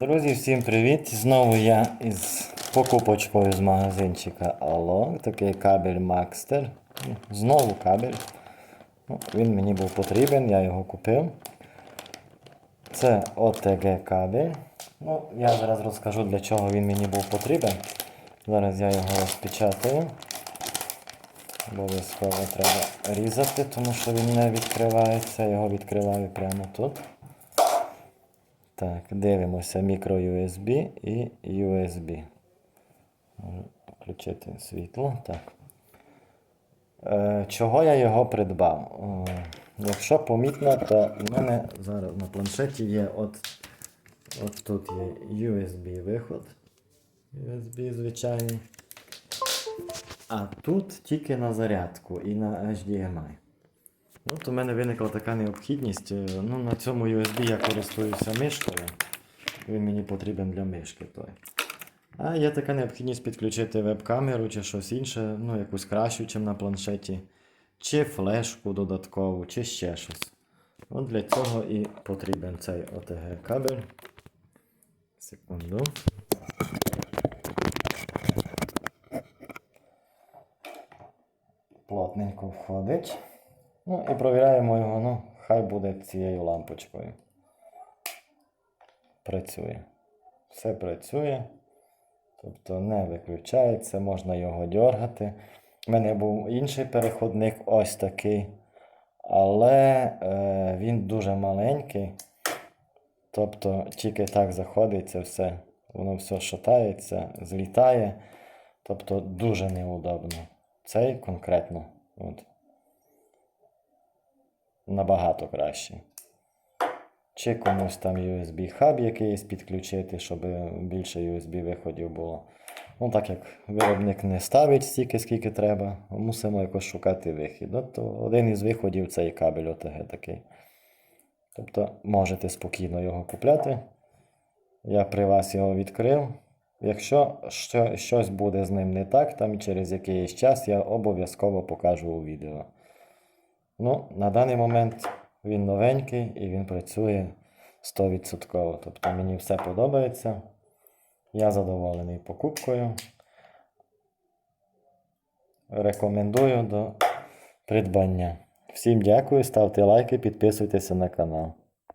Друзі, всім привіт! Знову я із покупочкою з магазинчика Allo. Такий кабель Maxter. Знову кабель. Ну, Він мені був потрібен, я його купив. Це OTG кабель. Ну, я зараз розкажу для чого він мені був потрібен. Зараз я його розпечатаю. Обов'язково треба різати, тому що він не відкривається. Його відкриваю прямо тут. Так, дивимося мікро USB і USB. Включити світло. Так. Е, чого я його придбав? Е, якщо помітно, то в мене зараз на планшеті є от, от тут є USB виход. USB звичайний. А тут тільки на зарядку і на HDMI. Ну, то в мене виникла така необхідність. е, Ну, на цьому USB я користуюся мишкою. Він мені потрібен для мишки. Той. А є така необхідність підключити веб-камеру чи щось інше, ну, якусь кращу, ніж на планшеті, чи флешку додаткову, чи ще щось. От для цього і потрібен цей OTG кабель. Секунду. Плотненько входить. Ну і провіряємо його, ну, хай буде цією лампочкою. Працює. Все працює. Тобто не виключається, можна його дергати. У мене був інший переходник, ось такий. Але е, він дуже маленький. Тобто тільки так заходить це все. Воно все шатається, злітає. Тобто дуже неудобно. Цей конкретно. От набагато краще. Чи комусь там USB хаб якийсь підключити, щоб більше USB виходів було. Ну, так як виробник не ставить стільки, скільки треба, мусимо якось шукати вихід. От один із виходів це і кабель OTG такий. Тобто можете спокійно його купляти. Я при вас його відкрив. Якщо щось буде з ним не так, там через якийсь час я обов'язково покажу у відео. Ну, на даний момент він новенький і він працює 100%. Тобто мені все подобається. Я задоволений покупкою. Рекомендую до придбання. Всім дякую, ставте лайки, підписуйтеся на канал.